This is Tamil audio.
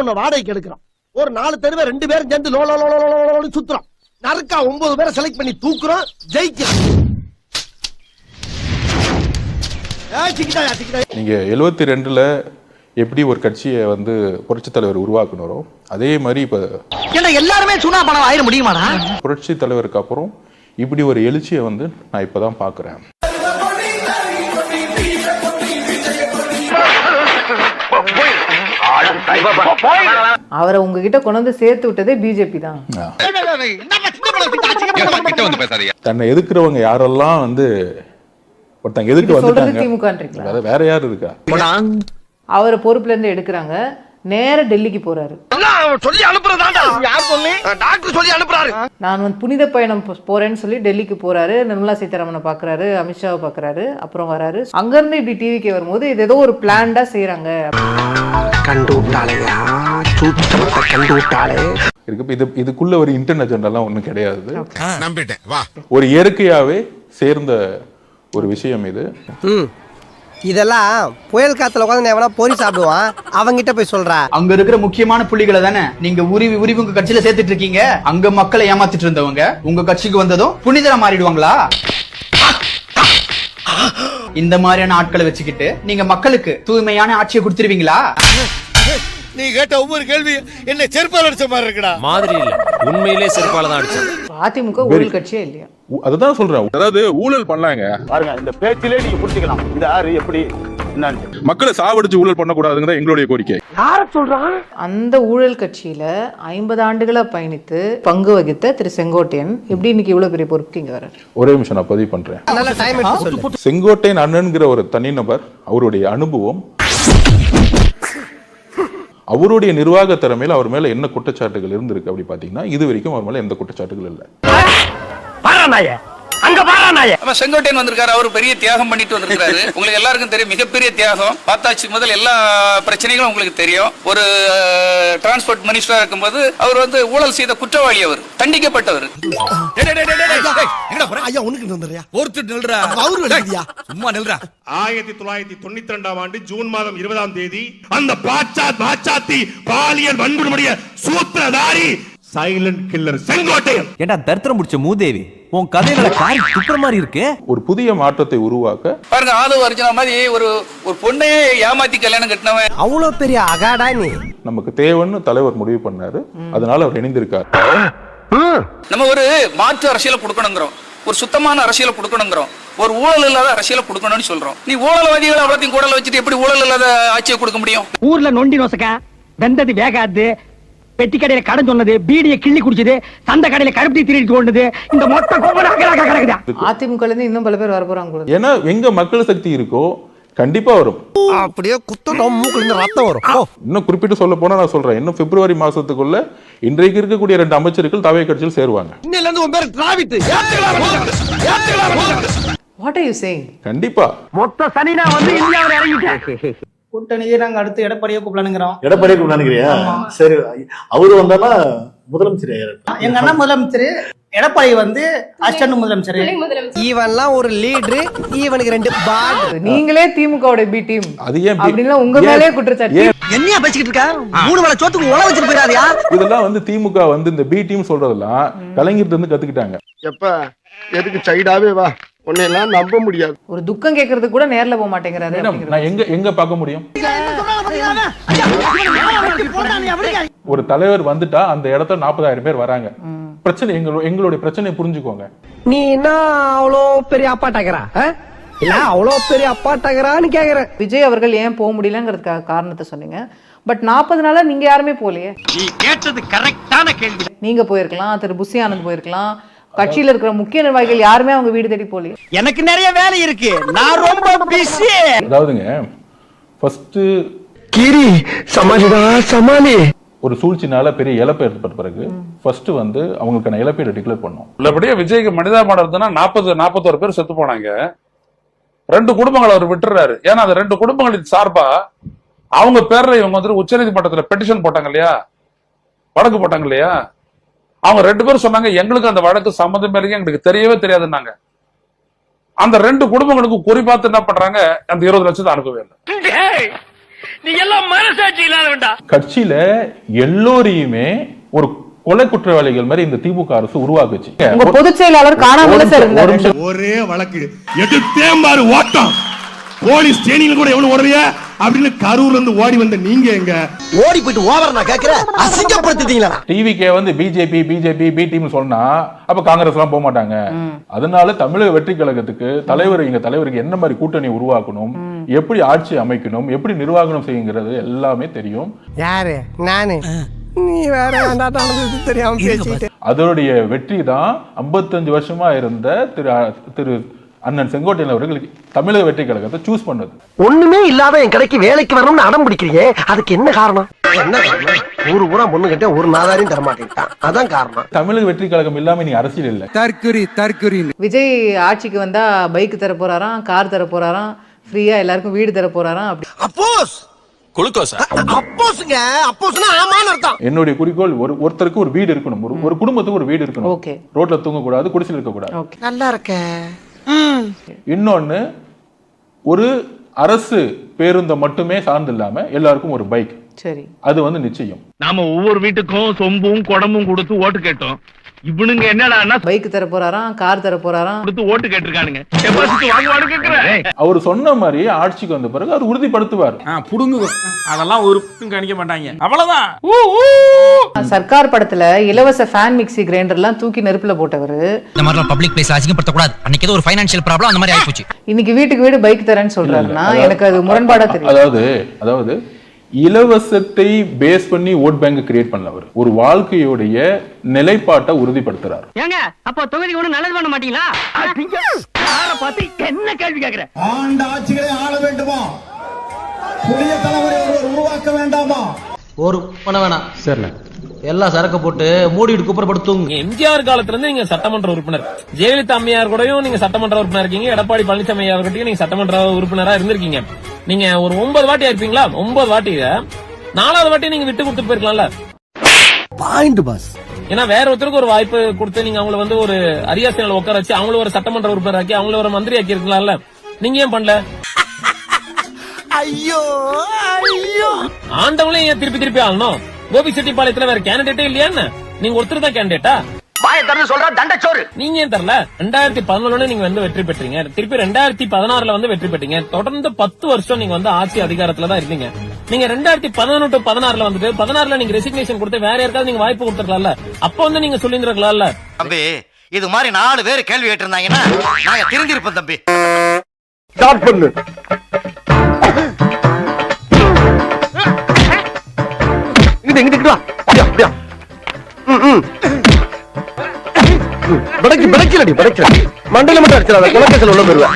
ஒண்ணு வாடகைக்கு எடுக்கிறோம் ஒரு நாலு தெருவை ரெண்டு பேரும் சேர்ந்து லோ லோ சுத்துறோம் நறுக்கா ஒன்பது பேரை செலக்ட் பண்ணி தூக்குறோம் ஜெயிக்கிறோம். நீங்க எழுவத்தி ரெண்டுல எப்படி ஒரு கட்சியை வந்து புரட்சி தலைவர் உருவாக்குனாரோ அதே மாதிரி இப்ப எல்லாருமே சுனா பணம் ஆயிட முடியுமாடா? புரட்சி தலைவருக்கு அப்புறம் இப்படி ஒரு எழுச்சியை வந்து நான் இப்பதான் பாக்குறேன். அவரை உங்ககிட்ட கொண்டு வந்து சேர்த்து விட்டதே பிஜேபி தான். தன்னை எதிர்க்கிறவங்க யாரெல்லாம் வந்து ஒருத்தங்க வந்துட்டாங்க? திமுகன்றீங்களா? அது வேற யார் இருக்கா? அவரை பொறுப்புல இருந்து எடுக்கிறாங்க. நேர டெல்லிக்கு போறாரு. சொல்லி அனுப்புறதாண்டா? யார் சொல்லி? டாக்டர் சொல்லி அனுப்புறாரு. நான் வந்து புனித பயணம் போறேன்னு சொல்லி டெல்லிக்கு போறாரு. நிர்மலா சீதாராமனை பாக்குறாரு அமித்ஷாவை பாக்குறாரு அப்புறம் வராரு. அங்க இருந்து இப்படி டிவிக்கு வரும்போது இது ஏதோ ஒரு பிளான்டா செய்யறாங்க கண்டு விட்டாளையா சூத்தமத்தை கண்டு விட்டாளே இருக்கு. இது இதுக்குள்ள ஒரு இன்டர்நெட் அஜெண்டாலாம் ஒண்ணும் கிடையாது. நம்பிட்டேன். வா. ஒரு இயற்கையாவே சேர்ந்த ஒரு விஷயம் இது. இதெல்லாம் புயல் காத்துல உட்காந்து எவனா பொறி சாப்பிடுவான். அவங்கிட்ட போய் சொல்றா. அங்க இருக்கிற முக்கியமான புள்ளிகளை தானே நீங்க உருவி உருவி உங்க கட்சியில சேர்த்துட்டு இருக்கீங்க. அங்க மக்களை ஏமாத்திட்டு இருந்தவங்க. உங்க கட்சிக்கு வந்ததும் புனிதரா மாறிடுவாங்களா? இந்த மாதிரியான ஆட்களை வச்சுக்கிட்டு நீங்க மக்களுக்கு தூய்மையான ஆட்சியை கொடுத்துருவீங்களா? நீ கேட்ட ஒவ்வொரு கேள்வி என்ன செருப்பால் அடிச்ச மாதிரி இருக்குடா. மாதிரி இல்ல. உண்மையிலே செருப்பால தான் அடிச்சது அதிமுக ஊழல் கட்சியே இல்லையா? அதுதான் சொல்றேன். அதாவது ஊழல் பண்ணலாங்க பாருங்க இந்த பேச்சிலே நீங்க புரிஞ்சுக்கலாம். இந்த ஆறு எப்படி மக்களை சாவடிச்சு ஊழல் பண்ணக்கூடாதுங்கிறத எங்களுடைய கோரிக்கை. அந்த ஊழல் கட்சியில ஐம்பது ஆண்டுகளா பயணித்து பங்கு வகித்த திரு செங்கோட்டையன் எப்படி இன்னைக்கு இவ்வளவு பெரிய பொறுப்புக்கு இங்க வர்றாரு? ஒரே நிமிஷம் நான் பதிவு பண்றேன். செங்கோட்டையன் அண்ணன்கிற ஒரு தனிநபர் அவருடைய அனுபவம் அவருடைய நிர்வாக திறமையில அவர் மேல என்ன குற்றச்சாட்டுகள் இருந்திருக்கு அப்படி பாத்தீங்கன்னா இது வரைக்கும் அவர் மேல எந்த குற்றச்சாட்டுகள் இல்லை. செங்கோட்டையன் வந்திருக்காரு. அவர் பெரிய தியாகம் பண்ணிட்டு வந்திருக்காரு உங்களுக்கு எல்லாருக்கும் தெரியும். மிகப்பெரிய தியாகம். பார்த்தாச்சு முதல் எல்லா பிரச்சனைகளும் உங்களுக்கு தெரியும். ஒரு டிரான்ஸ்போர்ட் மினிஸ்டரா இருக்கும்போது அவர் வந்து ஊழல் செய்த குற்றவாளி அவர். தண்டிக்கப்பட்டவர். ஐயா உனக்கு வந்துடுறியா ஒருத்தர் நில்றா. அவரு எழுதியா சும்மா நில்றா. ஆயிரத்தி தொள்ளாயிரத்தி தொண்ணூத்தி ரெண்டாம் ஆண்டு ஜூன் மாதம் இருபதாம் தேதி அந்த பாச்சாத்தி பாலியல் வன்கொடுமுடைய சூத்திரதாரி சைலண்ட் கில்லர் செங்கோட்டையன். ஏண்டா தரித்திரம் முடிச்ச மூதேவி? உன் கதையில காரி துப்புற மாதிரி இருக்கு. ஒரு புதிய மாற்றத்தை உருவாக்க பாருங்க ஆதவ அர்ஜுனா மாதிரி ஒரு ஒரு பொண்ணையே ஏமாத்தி கல்யாணம் கட்டினவன். அவ்வளவு பெரிய அகாடா நீ. நமக்கு தேவைன்னு தலைவர் முடிவு பண்ணாரு. அதனால அவர் இணைந்திருக்கார். நம்ம ஒரு மாற்று அரசியலை கொடுக்கணுங்கிறோம். ஒரு சுத்தமான அரசியலை கொடுக்கணுங்கிறோம். ஒரு ஊழல் இல்லாத அரசியலை கொடுக்கணும்னு சொல்றோம். நீ ஊழல்வாதிகள் அவ்வளோத்தையும் கூடல வச்சுட்டு எப்படி ஊழல் இல்லாத ஆட்சியை கொடுக்க முடியும்? ஊர்ல நொண்டி நொசக்க வெந்தது வேகாது பெட்டி கடையில கடன் சொன்னது பீடிய கிள்ளி குடிச்சது சந்த கடையில கருப்பி திருடிட்டு கொண்டது இந்த மொத்த அதிமுக இன்னும் பல பேர் வர போறாங்க. ஏன்னா எங்க மக்கள் சக்தி இருக்கோ கண்டிப்பா வரும். அப்படியே குத்தம் மூக்குல இருந்து ரத்தம் வரும். இன்னும் குறிப்பிட்டு சொல்ல போனா நான் சொல்றேன். இன்னும் பிப்ரவரி மாசத்துக்குள்ள இன்றைக்கு இருக்கக்கூடிய ரெண்டு அமைச்சர்கள் தவை கட்சியில் சேருவாங்க. இன்னையில இருந்து உன் பேர் Dravid what are you saying கண்டிப்பா. மொத்த சனினா வந்து இந்தியாவில் இறங்கிட்டேன். கூட்டணியை நாங்க அடுத்து எடப்பாடியை கூப்பிடணுங்கிறோம் எடப்பாடியே நினைக்கிறியா சரி அவரு வந்தானா முதலமைச்சர் எங்க அண்ணா முதலமைச்சர் எடப்பாடி வந்து அசிஸ்டன்ட் முதலமைச்சர். இவன்லாம் ஒரு லீடரு இவனுக்கு ரெண்டு பாட். நீங்களே திமுகவோட பி டீம் அது ஏன் அப்படின்னா உங்க மேலே குற்றச்சாட்டு. ஏன் என்னையா பேசிக்கிட்டு இருக்க? மூணு வேளை சோத்துக்கு உழ வச்சுட்டு போயிடாதியா? இதெல்லாம் வந்து திமுக வந்து இந்த பி டீம் சொல்றதெல்லாம் கலைஞர்ட்ட இருந்து கத்துக்கிட்டாங்க. எப்ப எதுக்கு சைடாவே வா. உன்னையெல்லாம் நம்ப முடியாது. ஒரு துக்கம் கேட்கறதுக்கு கூட நேர்ல போக மாட்டேங்கிறாரு. நான் எங்க எங்க பார்க்க முடியும்? ஒரு தலைவர் வந்துட்டா அந்த இடத்துல நாற்பதாயிரம் பேர் வராங்க. பிரச்சனை எங்களோ எங்களுடைய பிரச்சனையை புரிஞ்சுக்கோங்க. நீ என்ன அவ்வளோ பெரிய அப்பாட்டாக்கிறா இல்ல அவ்வளோ பெரிய அப்பாட்டாக்கிறான்னு கேக்குற விஜய் அவர்கள் ஏன் போக முடியலங்கிறதுக்காக காரணத்தை சொன்னீங்க. பட் நாற்பது நாளா நீங்க யாருமே போகலையே. நீ கேட்டது கரெக்டான கேள்வி. நீங்க போயிருக்கலாம் திரு புசி ஆனந்த் போயிருக்கலாம் கட்சியில இருக்கிற முக்கிய நிர்வாகிகள் யாருமே அவங்க வீடு தேடி போகலையே. எனக்கு நிறைய வேலை இருக்கு. நான் ரொம்ப பிஸி அதாவதுங்க ஃபர்ஸ்ட் கிரி சமாளிடா சமாளி. ஒரு சூழ்ச்சினால பெரிய இழப்பு ஏற்பட்ட பிறகு ஃபர்ஸ்ட் வந்து அவங்களுக்கான இழப்பீடு டிக்ளேர் பண்ணோம். உள்ளபடியே விஜய்க்கு மனிதாபாடம் இருந்ததுன்னா நாற்பது நாற்பத்தோரு பேர் செத்து போனாங்க. ரெண்டு குடும்பங்களை அவர் விட்டுறாரு ஏன்னா அந்த ரெண்டு குடும்பங்களின் சார்பா அவங்க பேர்ல இவங்க வந்துட்டு உச்சநீதிமன்றத்துல பெட்டிஷன் போட்டாங்க இல்லையா? வழக்கு போட்டாங்க இல்லையா? அவங்க ரெண்டு பேரும் சொன்னாங்க எங்களுக்கு அந்த வழக்கு சம்மந்தமே இருக்கு எங்களுக்கு தெரியவே தெரியாதுன்னாங்க. அந்த ரெண்டு குடும்பங்களுக்கும் குறி பார்த்து என்ன பண்றாங்க அந்த இருபது லட்சத்தை அனுப்பவே இல்லை. கட்சியில எல்லோரையுமே ஒரு கொலை குற்றவாளிகள் மாதிரி இந்த திமுக அரசு உருவாக்குச்சு. உங்க பொதுச் செயலாளர் காணாமல ஒரு வழக்கு. எடுத்தேன் பாரு ஓட்டம். போலீஸ் ஸ்டேஷன்ல கூட எவ்வளவு ஓடுறிய? அப்படின்னு கரூர்ல இருந்து ஓடி வந்த நீங்க எங்க? ஓடி போயிட்டு ஓவர் நான் கேக்குறேன். அசிங்கப்படுத்திட்டீங்களா டிவிக்கே வந்து பிஜேபி பிஜேபி பி டீம் சொன்னா அப்ப காங்கிரஸ் எல்லாம் போக மாட்டாங்க. அதனால தமிழக வெற்றி கழகத்துக்கு தலைவர் எங்க தலைவருக்கு என்ன மாதிரி கூட்டணி உருவாக்கணும் எப்படி ஆட்சி அமைக்கணும் எப்படி நிர்வாகம் செய்யுங்கிறது எல்லாமே தெரியும். யாரு? நானு. நீ வேற தெரியாம பேசிட்டு. அதனுடைய வெற்றி தான் 55 வருஷமா இருந்த திரு திரு அண்ணன் செங்கோட்டையன் அவர்களுக்கு தமிழக வெற்றி கழகத்தை சூஸ் பண்ணது. ஒண்ணுமே இல்லாத என் கடைக்கு வேலைக்கு வரணும்னு அடம் பிடிக்கிறீங்க அதுக்கு என்ன காரணம்? என்ன காரணம்? ஊரு பூரா பொண்ணு கிட்ட ஒரு நாதாரையும் தர மாட்டேங்கிட்டான் அதான் காரணம். தமிழக வெற்றி கழகம் இல்லாம நீ அரசியல் இல்லை. தற்குறி தற்குறி. விஜய் ஆட்சிக்கு வந்தா பைக் தர போறாராம் கார் தர போறாராம் ஃப்ரீயா எல்லாருக்கும் வீடு தர போறாராம் அப்படி. அப்போஸ்! என்னுடைய குறிக்கோள் ஒரு ஒருத்தருக்கு ஒரு வீடு இருக்கணும். ஒரு ஒரு குடும்பத்துக்கு ஒரு வீடு இருக்கணும். ஓகே. ரோட்ல தூங்க கூடாது குடிசையில் இருக்க கூடாது ஓகே. நல்லா இருக்க இன்னொன்னு ஒரு அரசு பேருந்தை மட்டுமே சார்ந்து இல்லாம எல்லாருக்கும் ஒரு பைக். சரி. அது வந்து நிச்சயம். நாம ஒவ்வொரு வீட்டுக்கும் சொம்பும் குடமும் கொடுத்து ஓட்டு கேட்டோம். இவனுங்க என்னடான்னா பைக் தர போறாராம் கார் தர போறாராம். கொடுத்து ஓட்டு கேட்டிருக்கானுங்க. அவர் சொன்ன மாதிரி ஆட்சிக்கு வந்த பிறகு அவர் உறுதிப்படுத்துவார். புடுங்கு. அதெல்லாம் ஒரு கணிக்க மாட்டாங்க. அவ்வளவுதான். சர்க்கார் படத்துல இலவச ஃபேன் மிக்ஸி கிரைண்டர்லாம் தூக்கி நெருப்புல போட்டவர். இந்த மாதிரி பப்ளிக் பிளேஸ் அசிங்கப்படுத்த கூடாது அன்னைக்கு ஒரு ஃபைனான்சியல் ப்ராப்ளம் அந்த மாதிரி ஆயிப்போச்சு. இன்னைக்கு வீட்டுக்கு வீடு பைக் தரேன்னு சொல்றாருன்னா எனக்கு அது முரண்பாடா தெரியும். அதாவது அதாவது இலவசத்தை பேஸ் பண்ணி ஓட் பேங்க் கிரியேட் பண்ணல அவர் ஒரு வாழ்க்கையுடைய நிலைப்பாட்டை உறுதிப்படுத்துறார். ஏங்க அப்ப தொகுதி ஒண்ணு நல்லது பண்ண மாட்டீங்களா? யார பார்த்து என்ன கேள்வி கேக்குற? ஆண்ட ஆட்சிகளை ஆள வேண்டுமா? புதிய தலைமுறை ஒருவர் உருவாக்க வேண்டாமா? ஒரு பண்ண வேணாம். சரி எல்லாம் சரக்கு போட்டு மூடிட்டு குப்புறப்படுத்துங்க எம்ஜிஆர் காலத்துல இருந்து நீங்க சட்டமன்ற உறுப்பினர். ஜெயலலிதா அம்மையார் கூடயும் நீங்க சட்டமன்ற உறுப்பினர் இருக்கீங்க. எடப்பாடி பழனிசாமி அவர்கிட்டயும் நீங்க சட்டமன்ற உறுப்பினரா இருந்திருக்கீங்க. நீங்க ஒரு ஒன்பது வாட்டி இருப்பீங்களா ஒன்பது வாட்டி. நாலாவது வாட்டி நீங்க விட்டு கொடுத்துட்டு போயிருக்கலாம்ல. பாயிண்ட் பாஸ் ஏன்னா வேற ஒருத்தருக்கு ஒரு வாய்ப்பு கொடுத்து நீங்க அவங்கள வந்து ஒரு அரியாசனில் உட்கார வச்சு அவங்கள ஒரு சட்டமன்ற உறுப்பினர் ஆக்கி அவங்கள ஒரு மந்திரி ஆக்கி இருக்கலாம்ல. நீங்க ஏன் பண்ணல? ஐயோ ஐயோ. ஆண்டவங்களே ஏன் திருப்பி திருப்பி ஆளணும்? கோபி செட்டிப்பாளையத்துல வேற கேண்டிடேட்டே இல்லையா? நீங்க ஒருத்தர் தான் கேண்டிடேட்டா வாய திறந்து சொல்ற தண்டச்சோறு. நீங்க ஏன் தரல ரெண்டாயிரத்தி பதினொன்னு நீங்க வந்து வெற்றி பெற்றீங்க. திருப்பி ரெண்டாயிரத்தி பதினாறுல வந்து வெற்றி பெற்றீங்க. தொடர்ந்து பத்து வருஷம் நீங்க வந்து ஆட்சி அதிகாரத்துல தான் இருந்தீங்க. நீங்க ரெண்டாயிரத்தி பதினொன்னு டு பதினாறுல வந்துட்டு பதினாறுல நீங்க ரெசிக்னேஷன் கொடுத்து வேற யாருக்காவது நீங்க வாய்ப்பு கொடுத்துருக்கலாம்ல? அப்ப வந்து நீங்க சொல்லியிருந்திருக்கலாம்ல? தம்பி இது மாதிரி நாலு பேர் கேள்வி கேட்டிருந்தாங்கன்னா நாங்க திருந்திருப்போம் தம்பி. ஸ்டார்ட் பண்ணு. இங்கிட்டு இங்கிட்டு வா பிடைக்கு பிடைக்கலடி பிடைக்கல மண்டையில மட்டும் அடிச்சிடாத குலக்கத்தில் உள்ள போயிருவேன்.